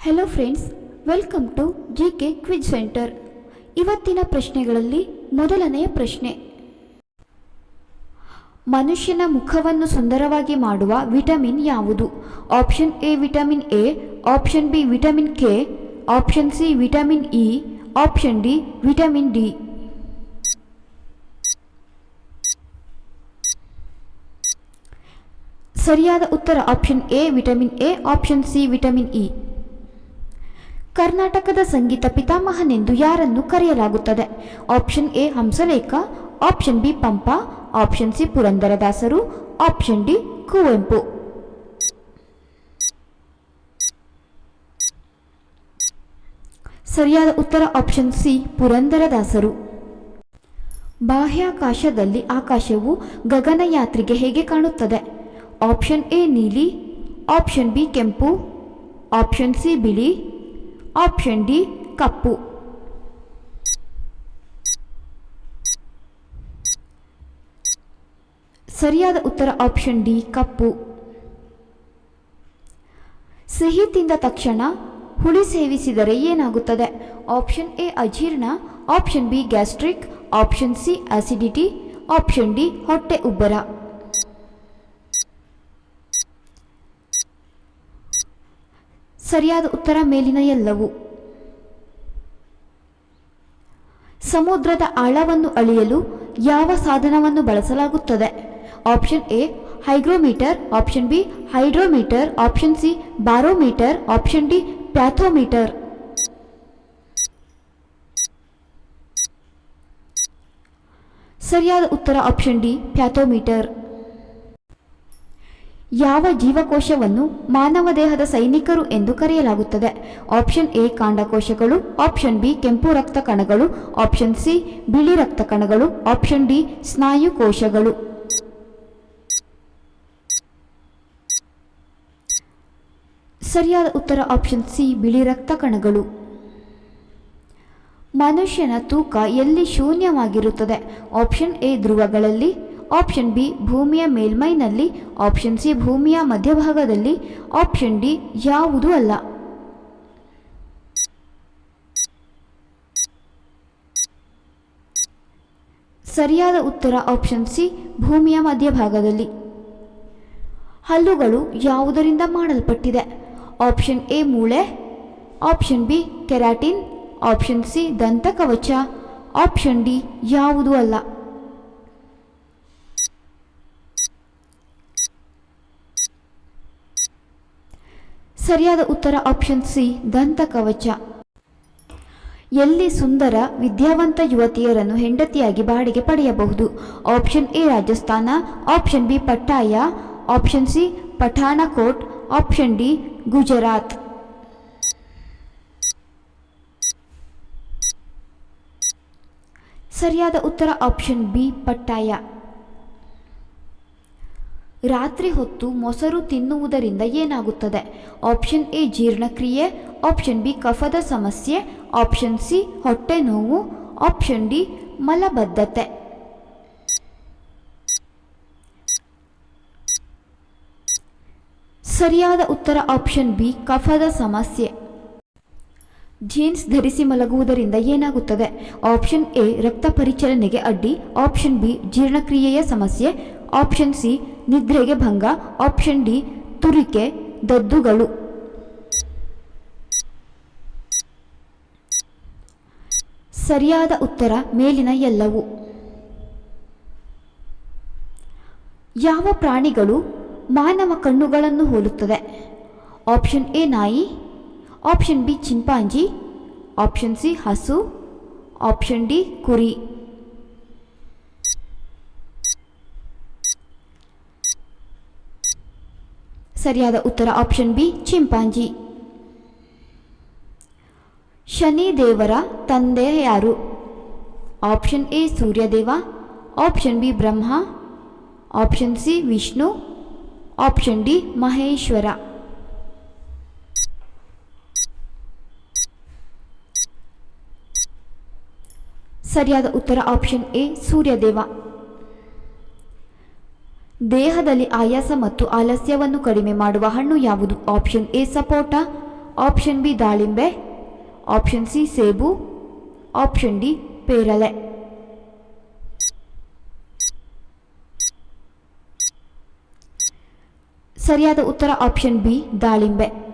Hello friends welcome to G K quiz centre ಇವತ್ತಿನ ಪ್ರಶ್ನೆಗಳಲ್ಲಿ ಮೊದಲನೆಯ ಪ್ರಶ್ನೆ. ಮನುಷ್ಯನ ಮುಖವನ್ನು ಸುಂದರವಾಗಿ ಮಾಡುವ ವಿಟಮಿನ್ ಯಾವುದು? Option A vitamin A option B vitamin K option C vitamin E option D vitamin D ಸರಿಯಾದ ಉತ್ತರ option A vitamin A option C vitamin E ಕರ್ನಾಟಕದ ಸಂಗೀತ ಪಿತಾಮಹನೆಂದು ಯಾರನ್ನು ಕರೆಯಲಾಗುತ್ತದೆ? Option A Hamsalekha. Option B Pampa. Option C ಪುರಂದರದಾಸರು. Option D Kuvempu. ಸರಿಯಾದ ಉತ್ತರ ಆಪ್ಷನ್ ಸಿ ಪುರಂದರದಾಸರು. ಬಾಹ್ಯಾಕಾಶದಲ್ಲಿ ಆಕಾಶವು ಗಗನಯಾತ್ರಿಗೆ ಹೇಗೆ ಕಾಣುತ್ತದೆ? ಆಪ್ಷನ್ ಎ ನೀಲಿ. ಆಪ್ಷನ್ ಬಿ ಕೆಂಪು. ಆಪ್ಷನ್ ಸಿ ಬಿಳಿ. ಆಪ್ಷನ್ ಡಿ ಕಪ್ಪು. ಸರಿಯಾದ ಉತ್ತರ ಆಪ್ಷನ್ ಡಿ ಕಪ್ಪು. ಸಿಹಿ ತಿಂದ ತಕ್ಷಣ ಹುಳಿ ಸೇವಿಸಿದರೆ ಏನಾಗುತ್ತದೆ? ಆಪ್ಷನ್ ಎ ಅಜೀರ್ಣ. Option B gastric option C acidity option D ಹೊಟ್ಟೆ ಉಬ್ಬರ. ಸರಿಯಾದ ಉತ್ತರ ಮೇಲಿನ ಎಲ್ಲವೂ. ಸಮುದ್ರದ ಆಳವನ್ನು ಅಳೆಯಲು ಯಾವ ಸಾಧನವನ್ನು ಬಳಸಲಾಗುತ್ತದೆ? Option A, hygrometer, option B, hydrometer, option C barometer option D, pathometer. ಸರಿಯಾದ ಉತ್ತರ ಆಪ್ಷನ್ ಡಿ, ಪ್ಯಾಥೋಮೀಟರ್. ಯಾವ ಜೀವಕೋಶವನ್ನು ಮಾನವ ದೇಹದ ಸೈನಿಕರು ಎಂದು ಕರೆಯಲಾಗುತ್ತದೆ? ಆಪ್ಷನ್ ಎ, ಕಾಂಡಕೋಶಗಳು. ಆಪ್ಷನ್ ಬಿ, ಕೆಂಪು ರಕ್ತ ಕಣಗಳು. ಆಪ್ಷನ್ ಸಿ, ಬಿಳಿ ರಕ್ತ ಕಣಗಳು. ಆಪ್ಷನ್ ಡಿ, ಸ್ನಾಯು ಕೋಶಗಳು. ಸರಿಯಾದ ಉತ್ತರ ಆಪ್ಷನ್ ಸಿ, ಬಿಳಿ ರಕ್ತ ಕಣಗಳು. ಮನುಷ್ಯನ ತೂಕ ಎಲ್ಲಿ ಶೂನ್ಯವಾಗಿರುತ್ತದೆ? ಆಪ್ಷನ್ ಎ, ಧ್ರುವಗಳಲ್ಲಿ. ಆಪ್ಷನ್ ಬಿ ಭೂಮಿಯ ಮೇಲ್ಮೈನಲ್ಲಿ. ಆಪ್ಷನ್ ಸಿ ಭೂಮಿಯ ಮಧ್ಯಭಾಗದಲ್ಲಿ. ಆಪ್ಷನ್ ಡಿ ಯಾವುದೂ ಅಲ್ಲ. ಸರಿಯಾದ ಉತ್ತರ ಆಪ್ಷನ್ ಸಿ ಭೂಮಿಯ ಮಧ್ಯಭಾಗದಲ್ಲಿ. ಹಲ್ಲುಗಳು ಯಾವುದರಿಂದ ಮಾಡಲ್ಪಟ್ಟಿದೆ? ಆಪ್ಷನ್ ಎ ಮೂಳೆ. Option B keratin. Option C ದಂತಕವಚ. Option D ಯಾವುದೂ ಅಲ್ಲ. ಸರಿಯಾದ ಉತ್ತರ ಆಪ್ಷನ್ ಸಿ ದಂತ ಕವಚ. ಎಲ್ಲಿ ಸುಂದರ, ವಿದ್ಯಾವಂತ ಯುವತಿಯರನ್ನು ಹೆಂಡತಿಯಾಗಿ ಬಾಡಿಗೆ ಪಡೆಯಬಹುದು? Option A Rajasthan. Option B Pattaya. Option C Pathankot option D Gujarat. ಸರಿಯಾದ ಉತ್ತರ ಆಪ್ಷನ್ ಬಿ ಪಟ್ಟಾಯ. ರಾತ್ರಿ ಹೊತ್ತು ಮೊಸರು ತಿನ್ನುವುದರಿಂದ ಏನಾಗುತ್ತದೆ? ಆಪ್ಷನ್ ಎ, ಜೀರ್ಣಕ್ರಿಯೆ. ಆಪ್ಷನ್ ಬಿ, ಕಫದ ಸಮಸ್ಯೆ. ಆಪ್ಷನ್ ಸಿ, ಹೊಟ್ಟೆ ನೋವು. ಆಪ್ಷನ್ ಡಿ, ಮಲಬದ್ಧತೆ. ಸರಿಯಾದ ಉತ್ತರ ಆಪ್ಷನ್ ಬಿ, ಕಫದ ಸಮಸ್ಯೆ. ಜೀನ್ಸ್ ಧರಿಸಿ ಮಲಗುವುದರಿಂದ ಏನಾಗುತ್ತದೆ? ಆಪ್ಷನ್ ಎ, ರಕ್ತ ಪರಿಚಲನೆಗೆ ಅಡ್ಡಿ. ಆಪ್ಷನ್ ಬಿ, ಜೀರ್ಣಕ್ರಿಯೆಯ ಸಮಸ್ಯೆ. ಆಪ್ಷನ್ ಸಿ ನಿದ್ರೆಗೆ ಭಂಗ ಆಪ್ಷನ್ ಡಿ ತುರಿಕೆ, ದದ್ದುಗಳು. ಸರಿಯಾದ ಉತ್ತರ, ಮೇಲಿನ ಎಲ್ಲವು. ಯಾವ ಪ್ರಾಣಿಗಳು ಮಾನವ ಕಣ್ಣುಗಳನ್ನು ಹೋಲುತ್ತದೆ ಆಪ್ಷನ್ ಎ ನಾಯಿ. Option B chimpanzee. Option C ಹಸು. ಆಪ್ಷನ್ ಡಿ ಕುರಿ. ಸರಿಯಾದ ಉತ್ತರ ಆಪ್ಷನ್ ಬಿ, ಚಿಂಪಾಂಜಿ. ಶನಿ ದೇವರ ತಂದೆ ಯಾರು? Option A, Suryadeva. Option B, Brahma. Option C, Vishnu. Option D, Maheshwara. ಸರಿಯಾದ ಉತ್ತರ ಆಪ್ಷನ್ ಎ, ಸೂರ್ಯದೇವ. ದೇಹದಲ್ಲಿ ಆಯಾಸ ಮತ್ತು ಆಲಸ್ಯವನ್ನು ಕಡಿಮೆ ಮಾಡುವ ಹಣ್ಣು ಯಾವುದು? Option A, sapota. Option B, ದಾಳಿಂಬೆ. ಆಪ್ಷನ್ ಸಿ, ಸೇಬು. ಆಪ್ಷನ್ ಡಿ ಪೇರಲೆ ಸರಿಯಾದ ಉತ್ತರ ಆಪ್ಷನ್ ಬಿ, ದಾಳಿಂಬೆ.